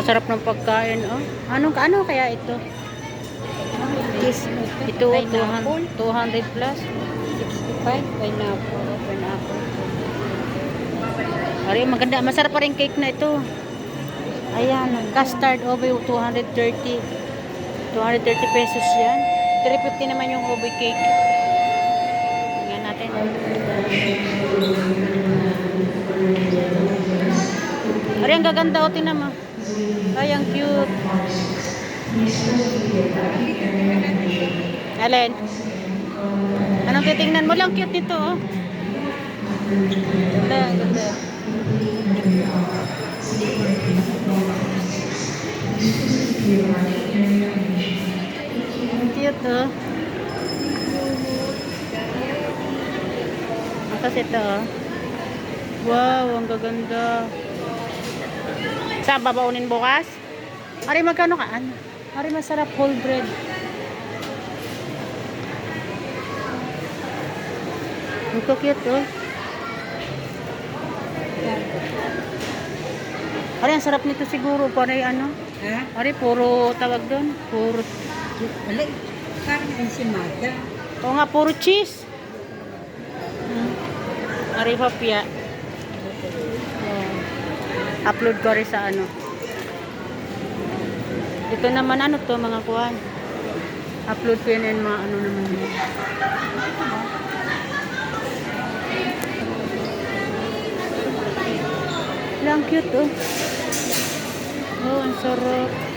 Sasarap ng pagkain, oh. Anong, ano kaya ito? Yes, Ito, pineapple. 200, 200 plus. 65, pineapple, pineapple. Ari, maganda. Masarap pa rin cake na ito. Ayan, custard ove 230. 230 pesos yan. 350 naman yung ove cake. Tingnan natin. Ari, ang gaganda o tinan mo. Ay, ang cute. Alin? Anong titingnan mo lang? Cute nito, oh. Ganda, ganda. Ang cute, oh. Tapos ito, oh. Wow, ang gaganda. Saan babaunin bukas? Ari, magkano ka? Ano? Ari, masarap whole bread. Ang cute, oh. Ari, ang sarap nito siguro. Pare, ano? Ha? Ari, puro tawag doon. Puro, Wala, parang ensimada. oo nga, puro cheese. Hmm. Ari, papya. Upload ko rin sa ano. Ito naman ano to, mga kuhan. Upload ko yun and mga ano naman yun. Lang cute oh. Oh, ang sarap.